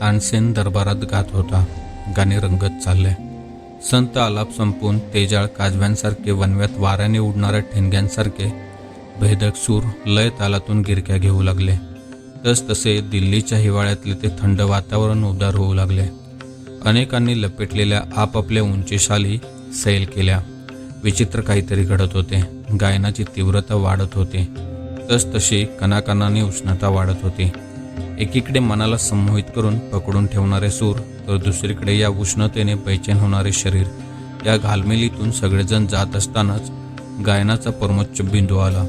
तानसेन दरबारात गात होता. गाणे रंगत चालले. संत आलाप संपून तेजाळ काजव्यांसारखे वनव्यात वाऱ्याने उडणाऱ्या ठिणग्यांसारखे भेदक सूर लय तालातून गिरक्या घेऊ लागले. तस तसे दिल्लीच्या हिवाळ्यातले ते थंड वातावरण उदार होऊ लागले. अनेकांनी लपेटलेल्या आपापल्या उंचीशाली सैल केल्या. विचित्र काहीतरी घडत होते. गायनाची तीव्रता वाढत होती. तस तशी कणाकणाने उष्णता वाढत होती. एकीकडे मनाला संमोहित करून पकडून ठेवणारे सूर तर दुसरीकडे या उष्णतेने बेचैन होणारे शरीर. या घालमेलीतून सगळेजण जात असतानाच गायनाचा परमोच्च बिंदू आला.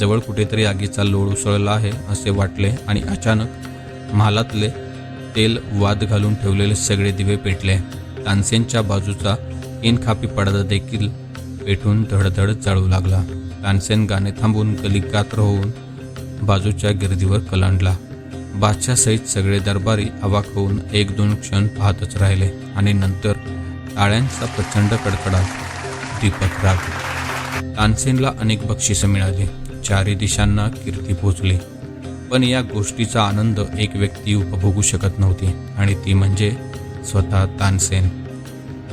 जवळ कुठेतरी आगीचा लोळ उसळला आहे असे वाटले आणि अचानक महालातले तेल वाद घालून ठेवलेले सगळे दिवे पेटले. तानसेनच्या बाजूचा इनखापी पडदा देखील पेटून धडधड चळू लागला. तानसेन गाणे थांबून गलिकात्र होऊन बाजूच्या गिरदीवर कलांडला. बादशासहित सगळे दरबारी अवाक होऊन एक दोन क्षण पाहतच राहिले आणि नंतर टाळ्यांचा प्रचंड कडकडाट दीपक राग. तानसेनला अनेक बक्षिसं मिळाली. चारी दिशांना कीर्ती पोचली. पण या गोष्टीचा आनंद एक व्यक्ती उपभोगू शकत नव्हती आणि ती म्हणजे स्वतः तानसेन.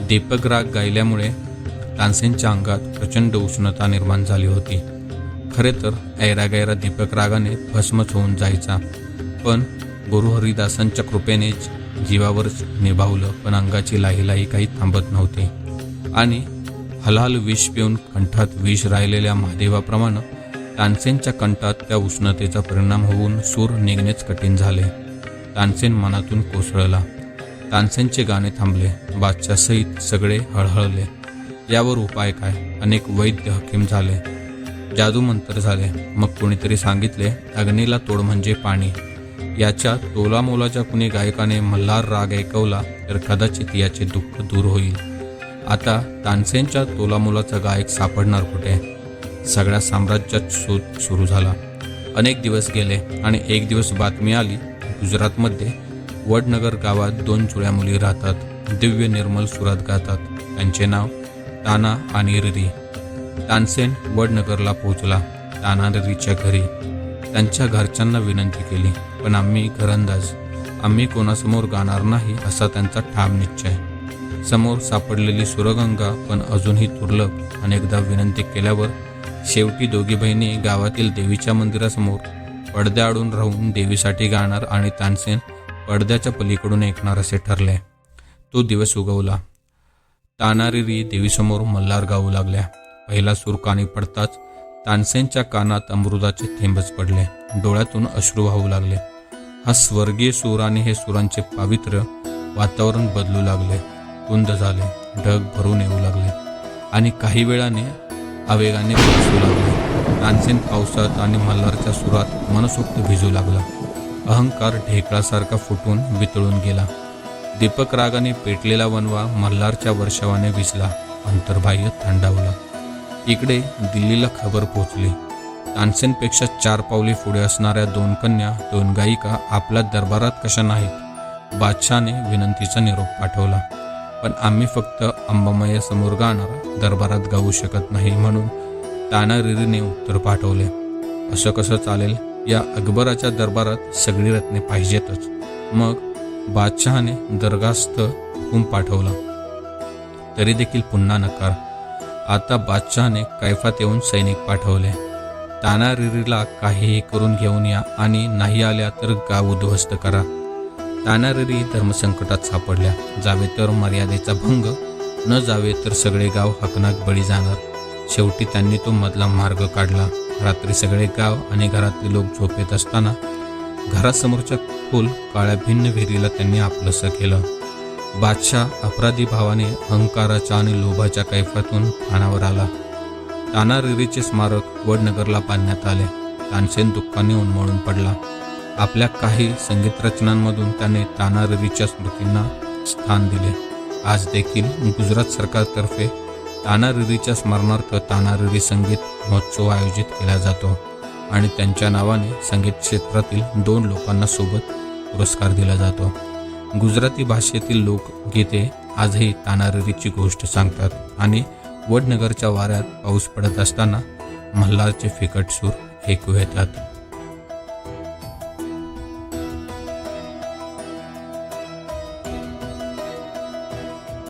दीपक राग गायल्यामुळे तानसेनच्या अंगात प्रचंड उष्णता निर्माण झाली होती. खरे तर ऐरागैरा दीपक रागाने भस्मच होऊन जायचा. पण गुरु हरिदासांच्या कृपेनेच जीवावरच निभावलं पण अंगाची लाहीलाही काही थांबत नव्हती. आणि हलाल विष पिऊन कंठात विष राहिलेल्या महादेवाप्रमाणे तानसेनच्या कंठात त्या उष्णतेचा परिणाम होऊन सूर निघणेच कठीण झाले. तानसेन मनातून कोसळला. तानसेनचे गाणे थांबले. बादशासहित सगळे हळहळले. यावर उपाय काय? अनेक वैद्य हकीम झाले. जादूमंतर झाले. मग कोणीतरी सांगितले अग्नीला तोड म्हणजे पाणी. याच्या तोलामोलाच्या कुणी गायकाने मल्हार राग ऐकवला तर कदाचित याचे दुःख दूर होईल. आता तानसेनच्या तोलामोलाचा गायक सापडणार कुठे? सगळ्या साम्राज्यात शोध सुरू झाला. अनेक दिवस गेले आणि एक दिवस बातमी आली गुजरातमध्ये वडनगर गावात दोन जुळ्या मुली राहतात. दिव्य निर्मल सुरात गातात. त्यांचे नाव ताना आणि रिरी. तानसेन वडनगरला पोहोचला. ताना रिरीच्या घरी. त्यांच्या घरच्यांना विनंती केली पण आम्ही घरंदाज. आम्ही कोणासमोर गाणार नाही असा त्यांचा ठाम निश्चय समोर सापडलेली सुरगंगा पण अजूनही दुर्लभ. अनेकदा विनंती केल्यावर शेवटी दोघी बहिणी गावातील देवीच्या मंदिरासमोर पडद्याआडून राहून देवीसाठी गाणार आणि तानसेन पडद्याच्या पलीकडून ऐकणार असे ठरले. तो दिवस उगवला. तानारीरी देवीसमोर मल्हार गाऊ लागल्या. पहिला सुरकाणी पडताच तानसेनच्या कानात अमृताचे थेंबच पडले. डोळ्यातून अश्रू वाहू लागले. हा स्वर्गीय सूर आणि हे सुरांचे पावित्र्य वातावरण बदलू लागले. कुंद झाले. ढग भरून येऊ लागले. आणि काही वेळाने आवेगाने बरसू लागले. तानसेन पावसात आणि मल्हारच्या सुरात मनसोक्त भिजू लागला. अहंकार ढेकळासारखा फुटून वितळून गेला. दीपक रागाने पेटलेला वनवा मल्हारच्या वर्षावाने विसला. अंतर्बाह्य थंडावला. इकडे दिल्लीला खबर पोचली. तानसेनपेक्षा चार पावले पुढे असणाऱ्या दोन कन्या दोन गायिका आपल्या दरबारात कशा नाहीत बादशाने विनंतीचा निरोप पाठवला. पण आम्ही फक्त अंबामयासमोर गाणार दरबारात गाऊ शकत नाही म्हणून तानारिरीने उत्तर पाठवले. असं कसं चालेल? या अकबराच्या दरबारात सगळी रत्ने पाहिजेतच. मग बादशहाने दरगास्त हुकूम पाठवला. तरी देखील पुन्हा नकार. आता बादशहाने कैफात येऊन सैनिक पाठवले. तानारिरीला काहीही करून घेऊन या आणि नाही आल्या तर गाव उद्ध्वस्त करा. तानारिरी धर्मसंकटात सापडल्या. जावे तर मर्यादेचा भंग न जावे तर सगळे गाव हकनाक बळी जाणार. शेवटी त्यांनी तो मधला मार्ग काढला. रात्री सगळे गाव आणि घरातले लोक झोपेत असताना घरासमोरच्या खोल काळ्या भिन्न विहिरीला त्यांनी आपलंसं केलं. बादशाह अपराधी भावाने अहंकाराच्या आणि लोभाच्या कैफातून ठाण्यावर आला. तानारिरीचे स्मारक वडनगरला बांधण्यात आले. तानसेन दुःखाने उन्मळून पडला. आपल्या काही संगीत रचनांमधून त्याने तानारिरीच्या स्मृतींना स्थान दिले. आज देखील गुजरात सरकारतर्फे तानारिरीच्या स्मरणार्थ तानारिरी संगीत महोत्सव आयोजित केला जातो आणि त्यांच्या नावाने संगीत क्षेत्रातील दोन लोकांना सोबत पुरस्कार दिला जातो. गुजराती भाषेतील लोकगीते आजही तानाररीची गोष्ट सांगतात आणि वडनगरच्या वाऱ्यात पाऊस पडत असताना मल्हारचे फिकट सूर ऐकू येतात.